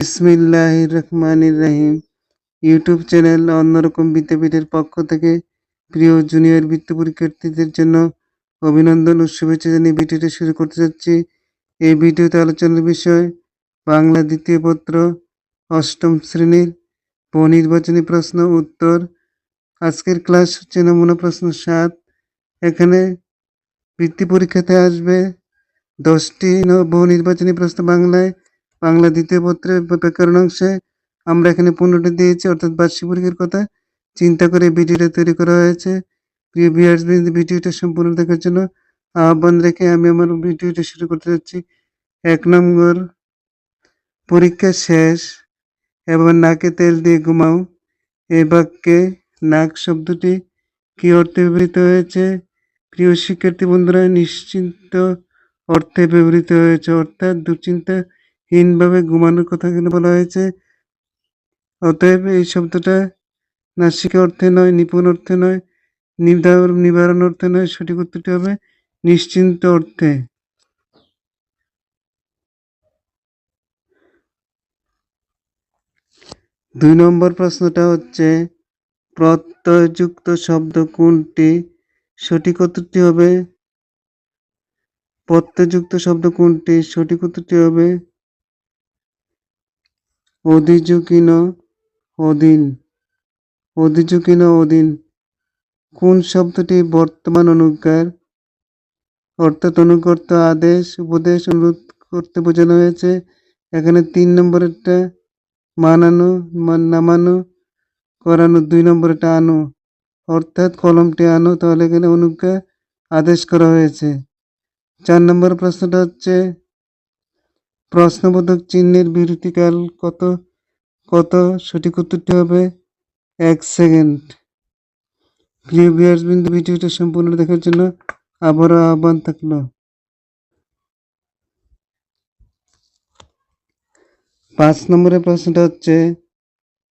বিসমিল্লাহ রহমানির রহিম। YouTube channel অন্যরকম বিদ্যাপীঠের পক্ষ থেকে প্রিয় জুনিয়র বৃত্তি পরীক্ষার্থীদের জন্য অভিনন্দন ও শুভেচ্ছা জানিয়ে ভিডিওটি শুরু করতে যাচ্ছি। এই ভিডিওতে আলোচনার বিষয়, বাংলা দ্বিতীয় পত্র, অষ্টম শ্রেণির বহুনির্বাচনী প্রশ্ন উত্তর। আজকের ক্লাস হচ্ছে নমুনা প্রশ্ন সাত। এখানে বৃত্তি পরীক্ষাতে আসবে দশটি ন- বহুনির্বাচনী প্রশ্ন বাংলায়। বাংলা দ্বিতীয় পত্রে ব- ব্যাকরণ অংশে আমরা এখানে পনেরোটি দিয়েছি, অর্থাৎ বার্ষিক পরীক্ষার কথা। চিন্তা করে ভিডিওটা তৈরি করা হয়েছে। প্রিয় ভিউয়ার্স ভিডিওটা সম্পূর্ণ দেখার জন্য আহ্বান রেখে আমি আমার ভিডিওটা শুরু করতে যাচ্ছি। এক নম্বর, পরীক্ষা শেষ, এবার নাকে তেল দিয়ে ঘুমাও। এই বাক্যে নাক শব্দটি কি অর্থে ব্যবহৃত হয়েছে? প্রিয় শিক্ষার্থী বন্ধুরা, নিশ্চিন্ত অর্থে ব্যবহৃত হয়েছে, অর্থাৎ দুশ্চিন্তাহীনভাবে ঘুমানোর কথা এখানে বলা হয়েছে। অতএব এই শব্দটা নাসিকা অর্থে নয়, নিপুণ অর্থে নয় নির্ধারণ নিবারণ অর্থে নয়, সঠিক উত্তরটি হবে নিশ্চিন্ত অর্থে। দুই নম্বর প্রশ্নটা হচ্ছে, প্রত্যয়যুক্ত শব্দ কোনটি? সঠিক উত্তরটি হবে, প্রত্যয়যুক্ত শব্দ কোনটি? সঠিক উত্তরটি হবে অধিযোগিন অধীন অধিযোগিন অধীন। কোন শব্দটি বর্তমান অনুজ্ঞার? অর্থাৎ অনুগর্ত আদেশ, উপদেশ অনুরোধ করতে বোঝানো হয়েছে। এখানে তিন নম্বরেরটা মানানো নামানো, করানো। দুই নম্বরটা আনো। অর্থাৎ কলমটি আনো, তাহলে এখানে অনুজ্ঞা আদেশ করা হয়েছে। চার নম্বর প্রশ্নটা হচ্ছে প্রশ্নবোধক চিহ্নের বিরতিকাল কত? কত? সঠিক উত্তরটি হবে এক সেকেন্ড। প্রিয় ভিউয়ার্স বিন্দু ভিডিওটা সম্পূর্ণ দেখার জন্য আবারও আহ্বান থাকল। পাঁচ নম্বরের প্রশ্নটা হচ্ছে,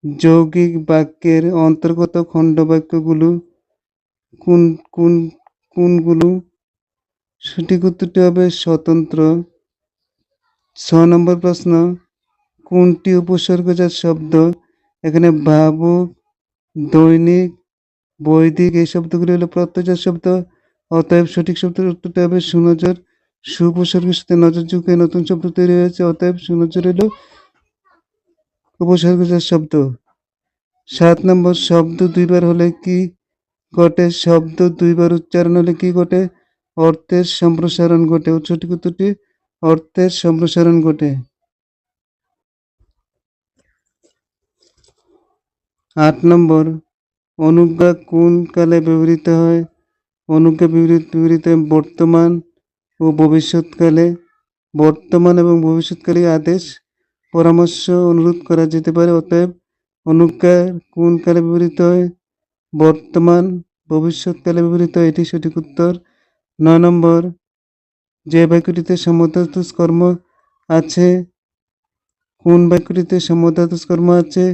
যৌগিক বাক্যের অন্তর্গত খণ্ড বাক্যগুলো কোন কোন, কোনগুলো? সঠিক উত্তরটি হবে স্বতন্ত্র। ছ নম্বর প্রশ্ন, কোনটি উপসর্গজাত শব্দ? এখানে ভাবুক দৈনিক, বৈদিক এই শব্দগুলি হলো প্রত্যয়জাত শব্দ। অতএব সঠিক শব্দের উত্তরটি হবে সুনজর। সুপসর্গের সাথে নজর যুগে নতুন শব্দ তৈরি হয়েছে। অতএব সুনজর হলো উপসর্গজাত শব্দ। সাত নম্বর, শব্দ দুইবার হলে কি ঘটে? শব্দ দুইবার উচ্চারণ হলে কি ঘটে? অর্থের সম্প্রসারণ ঘটে। সঠিক উত্তরটি অর্থের সম্প্রসারণ ঘটে। আট নম্বর, অনুজ্ঞা কোন কালে ব্যবহৃত হয়? অনুজ্ঞা হয় বর্তমান ও ভবিষ্যৎকালে। বর্তমান এবং ভবিষ্যৎকালে আদেশ পরামর্শ অনুরোধ করা যেতে পারে। অতএব, অনুজ্ঞা কোন কালে ব্যবহৃত হয়? বর্তমান, ভবিষ্যৎকালে ব্যবহৃত এটি সঠিক উত্তর। নয় নম্বর যে বাক্যটিতে সমতাতুস কর্ম আছে, কোন বাক্যটিতে সমতাতুস কর্ম আছে,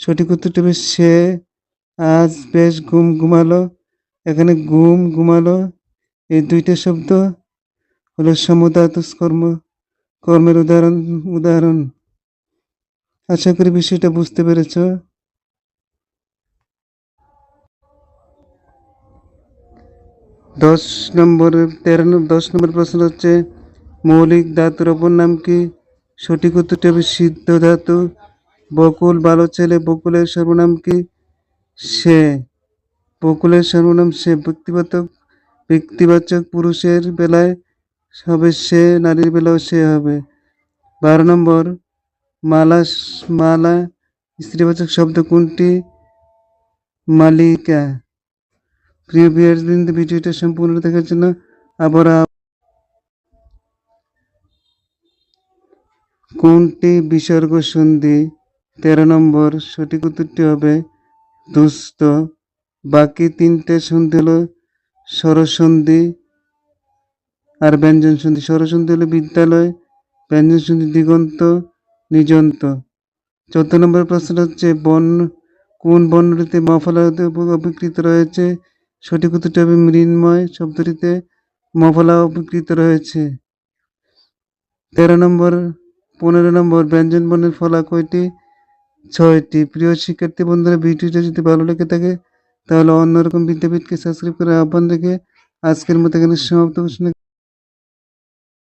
সঠিক উত্তরটি হবে সে। আজ বেশ ঘুম ঘুমালো, এখানে ঘুম ঘুমালো। এই দুইটা শব্দ হলো সমতাতুস কর্ম, কর্মের উদাহরণ উদাহরণ। আশা করি বিষয়টা বুঝতে পেরেছ। দশ নম্বর, তেরো দশ নম্বর প্রশ্ন হচ্ছে, মৌলিক ধাতুর অপর নাম কি? সঠিক উত্তরটি হবে সিদ্ধ ধাতু। বকুল ভালো ছেলে, বকুলের সর্বনাম কি? সে। বকুলের সর্বনাম সে। ব্যক্তিবাচক ব্যক্তিবাচক পুরুষের বেলায় হবে সে, নারীর বেলাও সে হবে। বারো নম্বর, মালা মালা, স্ত্রীবাচক শব্দ কোনটি? মালিকা। প্রিয় বিয়ার্স বিন্দু ভিডিওটা সম্পূর্ণ দেখার জন্য আবার কোনটি বিসর্গ সন্ধি? তেরো নম্বর, সঠিক উত্তরটি হবে দুস্থ। বাকি তিনটে সন্ধি হলো স্বরসন্ধি আর ব্যঞ্জন সন্ধি। স্বরসন্ধি হলো বিদ্যালয়, ব্যঞ্জন সন্ধি দিগন্ত, নিজন্ত। চোদ্দ নম্বর প্রশ্নটা হচ্ছে বন কোন বর্ণটিতে মফলা অভিকৃত রয়েছে? সঠিক উত্তরটি হবে মৃন্ময় শব্দটিতে মফলা উপকৃত রয়েছে। তেরো নম্বর, পনেরো নম্বর ব্যঞ্জন বর্ণের ফলা কয়টি? ছয়টি। প্রিয় শিক্ষার্থী বন্ধুরা, ভিডিওটা যদি ভালো লেগে থাকে, তাহলে অন্যরকম বিদ্যাপীঠকে সাবস্ক্রাইব করে আহ্বান রেখে আজকের মতো এখানে সমাপ্ত। ঘোষণা